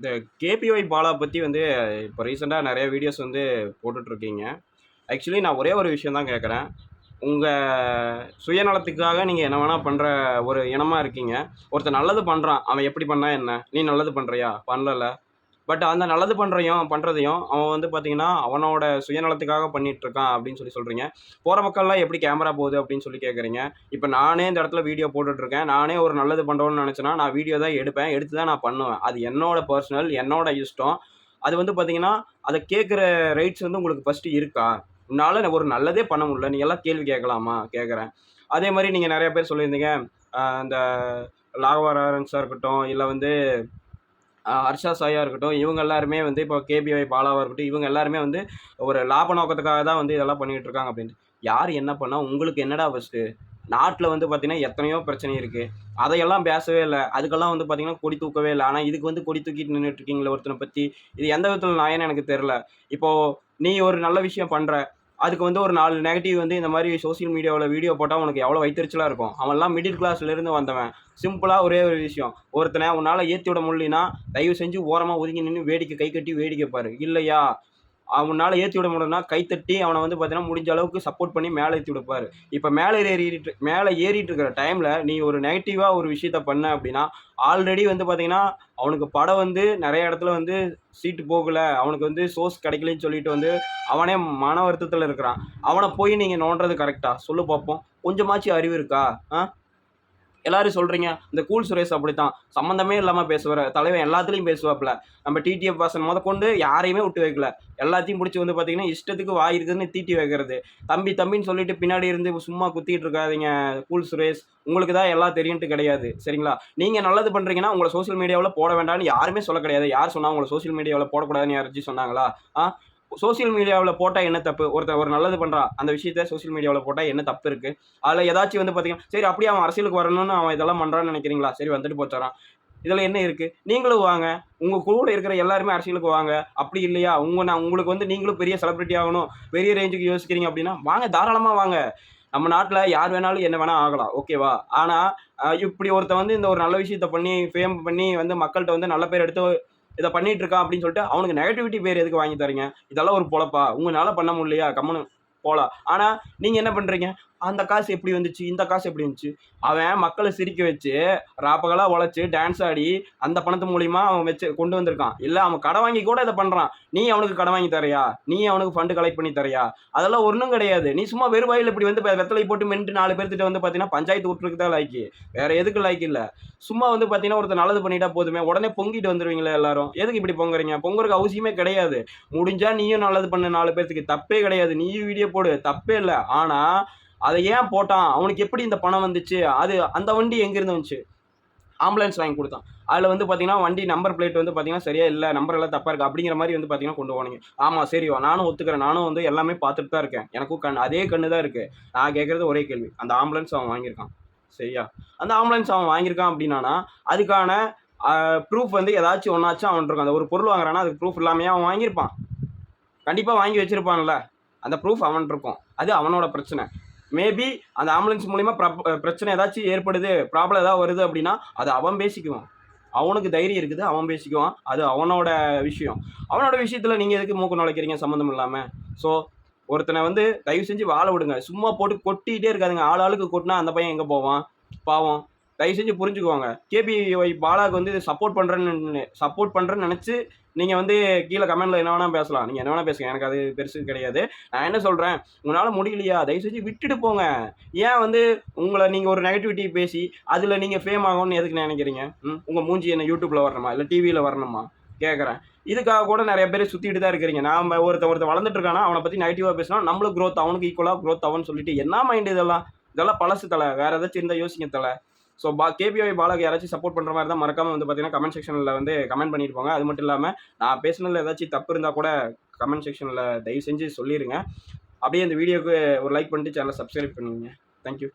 இந்த கேபிஒய் பாலா பற்றி வந்து இப்போ ரீசெண்டாக நிறைய வீடியோஸ் வந்து போட்டுட்ருக்கீங்க. ஆக்சுவலி நான் ஒரே ஒரு விஷயம் தான் கேட்குறேன். உங்கள் சுயநலத்துக்காக நீங்கள் என்ன வேணால் பண்ணுற ஒரு இனமாக இருக்கீங்க. ஒருத்தன் நல்லது பண்ணுறான் அவன் எப்படி பண்ணா என்ன? நீ நல்லது பண்ணுறியா பண்ணல பட் அந்த நல்லது பண்ணுறையும் பண்ணுறதையும் அவன் வந்து பார்த்தீங்கன்னா அவனோட சுயநலத்துக்காக பண்ணிட்டு இருக்கான் அப்படின்னு சொல்லி சொல்கிறீங்க போகிற மக்கள்லாம் எப்படி கேமரா போகுது அப்படின்னு சொல்லி கேட்குறீங்க இப்போ நானே இந்த இடத்துல வீடியோ போட்டுட்ருக்கேன். நானே ஒரு நல்லது பண்ணுறோன்னு நினச்சேன்னா நான் வீடியோ தான் எடுப்பேன் எடுத்து தான் நான் பண்ணுவேன். அது என்னோட பர்சனல் என்னோட இஷ்டம். அது வந்து பார்த்தீங்கன்னா அதை கேட்குற ரைட்ஸ் வந்து உங்களுக்கு ஃபஸ்ட்டு இருக்கா? உன்னால் ஒரு நல்லதே பண்ண முடியல. நீங்கள் எல்லாம் கேள்வி கேட்கலாமா? கேட்குறேன் அதே மாதிரி நீங்கள் நிறைய பேர் சொல்லியிருந்தீங்க. இந்த லாகவரன்ஸாக இருக்கட்டும் இல்லை வந்து ஹர்ஷா சாயா இருக்கட்டும் இவங்க எல்லாருமே வந்து இப்போ கேபிஒய் பாலாவாக இருக்கட்டும் இவங்க எல்லாருமே வந்து ஒரு லாப நோக்கத்துக்காக தான் வந்து இதெல்லாம் பண்ணிகிட்டு இருக்காங்க அப்படின்ட்டு. யார் என்ன பண்ணால் உங்களுக்கு என்னடா ஃபஸ்ட்டு நாட்டில் வந்து பார்த்திங்கன்னா எத்தனையோ பிரச்சனை இருக்குது அதையெல்லாம் பேசவே இல்லை. அதுக்கெல்லாம் வந்து பார்த்திங்கன்னா கொடி தூக்கவே இல்லை. ஆனால் இதுக்கு வந்து கொடி தூக்கிட்டு நின்றுட்டு இருக்கீங்களே ஒருத்தனை பற்றி இது எந்த விதத்தில் நாயன்னு எனக்கு தெரில இப்போது நீ ஒரு நல்ல விஷயம் பண்ணுற அதுக்கு வந்து ஒரு நாலு நெகட்டிவ் வந்து இந்த மாதிரி சோஷியல் மீடியாவில் வீடியோ போட்டால் உனக்கு எவ்வளோ வைத்தறிச்சலாக இருக்கும்? அவன்லாம் மிடில் கிளாஸ்லேருந்து வந்தவன். சிம்பிளாக ஒரே ஒரு விஷயம். ஒருத்தனை உன்னால் ஏற்றி விட முடியலனா தயவு செஞ்சு ஓரமாக ஒதுங்கி நின்று வேடிக்கை கை கட்டி வேடிக்கை பாரு. இல்லையா? அவனால் ஏற்றி விட முடியும்னா கைத்தட்டி அவனை வந்து பார்த்தீங்கன்னா முடிஞ்ச அளவுக்கு சப்போர்ட் பண்ணி மேலே ஏற்றி விடுப்பாரு. இப்போ மேலே ஏறிட்டு மேலே ஏறிட்டு இருக்கிற டைமில் நீ ஒரு நெகட்டிவாக ஒரு விஷயத்த பண்ண அப்படின்னா ஆல்ரெடி வந்து பார்த்தீங்கன்னா அவனுக்கு படம் வந்து நிறைய இடத்துல வந்து சீட்டு போகலை அவனுக்கு வந்து சோர்ஸ் கிடைக்கலன்னு சொல்லிட்டு வந்து அவனே மன வருத்தத்தில் இருக்கிறான். அவனை போய் நீங்கள் நோண்டுறது கரெக்டாக சொல்லு பார்ப்போம் கொஞ்சமாச்சும் அறிவு இருக்கா? ஆ? எல்லாரும் சொல்கிறீங்க இந்த கூல் சுரேஷ் அப்படித்தான். சம்மந்தமே இல்லாமல் பேசுவார். தலைவன் எல்லாத்துலேயும் பேசுவாப்புல. நம்ம டிடிஎஃப் வாசன் முத கொண்டு யாரையுமே விட்டு வைக்கல. எல்லாத்தையும் பிடிச்சி வந்து பார்த்தீங்கன்னா இஷ்டத்துக்கு வாய் இருக்குதுன்னு தீட்டி வைக்கிறது. தம்பி தம்பின்னு சொல்லிட்டு பின்னாடி இருந்து சும்மா குத்திட்டு இருக்காதீங்க கூல் சுரேஷ். உங்களுக்கு தான் எல்லாம் தெரியுன்ட்டு கிடையாது. சரிங்களா? நீங்கள் நல்லது பண்ணுறீங்கன்னா உங்களை சோஷியல் மீடியாவில் போட வேண்டாம்னு யாருமே சொல்ல கிடையாது. யார் சொன்னா உங்களை சோஷியல் மீடியாவில் போடக்கூடாதுன்னு யாராச்சும் சொன்னாங்களா? ஆ? சோஷியல் மீடியாவில் போட்டால் என்ன தப்பு? ஒருத்தர் ஒரு நல்லது பண்ணுறான் அந்த விஷயத்த சோஷியல் மீடியாவில் போட்டால் என்ன தப்பு இருக்குது அதில் ஏதாச்சும் வந்து பார்த்தீங்கன்னா சரி அப்படியே அவன் அரசியலுக்கு வரணும்னு அவன் இதெல்லாம் பண்ணுறான்னு நினைக்கிறீங்களா? சரி வந்துட்டு போச்சாரான் இதில் என்ன இருக்குது நீங்களும் வாங்க. உங்கள் கூட இருக்கிற எல்லாருமே அரசியலுக்கு வாங்க. அப்படி இல்லையா? உங்கள் நான் உங்களுக்கு வந்து நீங்களும் பெரிய செலிப்ரிட்டி ஆகணும் பெரிய ரேஞ்சுக்கு யோசிக்கிறீங்க அப்படின்னா வாங்க தாராளமாக வாங்க. நம்ம நாட்டில் யார் வேணாலும் என்ன வேணால் ஆகலாம். ஓகேவா ஆனால் இப்படி ஒருத்தன் வந்து இந்த ஒரு நல்ல விஷயத்த பண்ணி ஃபேம் பண்ணி வந்து மக்கள்கிட்ட வந்து நல்ல பேர் எடுத்து இதை பண்ணிட்டு இருக்கான் அப்படின்னு சொல்லிட்டு அவனுக்கு நெகட்டிவிட்டி பேர் எதுக்கு வாங்கி தரீங்க? இதெல்லாம் ஒரு பொழப்பா? உங்களால பண்ண முடியலையா? கம்முன்னு போகலாம் ஆனால் நீங்கள் என்ன பண்ணுறீங்க அந்த காசு எப்படி வந்துச்சு? இந்த காசு எப்படி வந்துச்சு? அவன் மக்களை சிரிக்க வச்சு ராப்பகலாக உழைச்சி டான்ஸ் ஆடி அந்த பணத்து மூலிமா அவன் வச்சு கொண்டு வந்திருக்கான். இல்லை அவன் கடை வாங்கி கூட இதை பண்ணுறான் நீ அவனுக்கு கடை வாங்கி தரையா நீ அவனுக்கு ஃபண்டு கலெக்ட் பண்ணி தரையா அதெல்லாம் ஒன்றும் கிடையாது. நீ சும்மா வெறுவாயில் இப்படி வந்து வெத்தலை போட்டு மென்ட்டு நாலு பேர்த்திட்ட வந்து பார்த்தீங்கன்னா பஞ்சாயத்து விட்டுருக்கு தான் லைக்கு வேறு எதுக்கு லைக் இல்லை. சும்மா வந்து பார்த்தீங்கன்னா ஒருத்தர் நல்லது பண்ணிட்டா போதுமே. உடனே பொங்கிட்டு வந்துடுவீங்களே எல்லாரும். எதுக்கு இப்படி பொங்குறீங்க? பொங்குறதுக்கு அவசியமே கிடையாது. முடிஞ்சால் நீயும் நல்லது பண்ணு. நாலு பேர்த்துக்கு தப்பே கிடையாது. நீயும் வீடியோ போடு தப்பே இல்லை. ஆனால் அதை ஏன் போட்டான்? அவனுக்கு எப்படி இந்த பணம் வந்துச்சு? அது அந்த வண்டி எங்கேருந்து வந்துச்சு? ஆம்புலன்ஸ் வாங்கி கொடுத்தான். அதில் வந்து பார்த்தீங்கன்னா வண்டி நம்பர் பிளேட் வந்து பார்த்தீங்கன்னா சரியா இல்லை நம்பர் எல்லாம் தப்பாக இருக்குது அப்படிங்கிற மாதிரி வந்து பார்த்தீங்கன்னா கொண்டு போனீங்க ஆமாம் சரி நானும் ஒத்துக்கிறேன். நானும் வந்து எல்லாமே பார்த்துட்டு தான் இருக்கேன். எனக்கும் கண் அதே கண்ணு தான் இருக்குது நான் கேட்குறது ஒரே கேள்வி. அந்த ஆம்புலன்ஸ் அவன் வாங்கியிருக்கான். சரியா? அந்த ஆம்புலன்ஸ் அவன் வாங்கியிருக்கான் அப்படின்னா அதுக்கான ப்ரூஃப் வந்து ஏதாச்சும் ஒன்றாச்சும் அவன் இருக்கும். அந்த ஒரு பொருள் வாங்குறான்னா அதுக்கு ப்ரூஃப் இல்லாமையே அவன் வாங்கியிருப்பான். கண்டிப்பாக வாங்கி வச்சுருப்பான்ல. அந்த ப்ரூஃப் அவன் இருக்கும் அது அவனோட பிரச்சனை. மேபி அந்த ஆம்புலன்ஸ் மூலிமா பிரச்சனை ஏதாச்சும் ஏற்படுது ப்ராப்ளம் ஏதாவது வருது அப்படின்னா அது அவன் பேசிக்குவான். அவனுக்கு தைரியம் இருக்குது அவன் பேசிக்குவான். அது அவனோட விஷயம். அவனோட விஷயத்தில் நீங்கள் எதுக்கு மூக்கு நுழைக்கிறீங்க? சம்மந்தம் இல்லாமல் ஸோ ஒருத்தனை வந்து தயவு செஞ்சு வாழ விடுங்க. சும்மா போட்டு கொட்டிகிட்டே இருக்காதுங்க. ஆள் ஆளுக்கு கொட்டினா அந்த பையன் எங்கே போவான்? பாவம். தயவு செஞ்சு புரிஞ்சுக்குவாங்க. கேபிஒய் பாலாக்கு வந்து சப்போர்ட் பண்ணுறேன்னு சப்போர்ட் பண்ணுறேன்னு நினச்சி நீங்கள் வந்து கீழே கமெண்ட்டில் என்ன வேணால் பேசலாம். நீங்கள் என்ன வேணால் பேசுங்க. எனக்கு அது பெருசு கிடையாது. நான் என்ன சொல்கிறேன் உங்களால் முடியலையா? தயவு செஞ்சு விட்டுட்டு போங்க. ஏன் வந்து உங்களை நீங்கள் ஒரு நெகட்டிவிட்டி பேசி அதில் நீங்கள் ஃபேம் ஆகணும்னு எதுக்கு நினைக்கிறீங்க? ம்? உங்கள் மூஞ்சி என்ன யூடியூப்பில் வரணுமா? இல்லை டிவியில் வரணுமா? கேட்குறேன் இதுக்காக கூட நிறைய பேர் சுற்றிட்டு தான் இருக்கிறீங்க. நாம் ஒருத்த ஒருத்த வளர்ந்துட்டு இருக்கானா அவனை பற்றி நெகட்டிவாக பேசினா நம்மளும் க்ரோத் அவனுக்கு ஈக்குவலாக க்ரோத் ஆகும்னு சொல்லிட்டு என்ன மைண்ட் இதெல்லாம்? இதெல்லாம் பழசு தலை. வேறு ஏதாச்சும் இருந்தால் யோசிங்க தலை. ஸோ பா கேபிஐ பாலாக்கு யாராச்சும் சப்போர்ட் பண்ணுற மாதிரி தான் மறக்காமல் வந்து பார்த்தீங்கன்னா கமெண்ட் செக்ஷனில் வந்து கமெண்ட் பண்ணியிருப்பாங்க அது மட்டும் இல்லாமல் நான் பேசினதில் ஏதாச்சும் தப்பு இருந்தால் கூட கமெண்ட் செக்ஷனில் தயவு செஞ்சு சொல்லிடுங்க அப்படியே இந்த வீடியோக்கு ஒரு லைக் பண்ணிட்டு சேனலை சப்ஸ்கிரைப் பண்ணுவீங்க தேங்க்யூ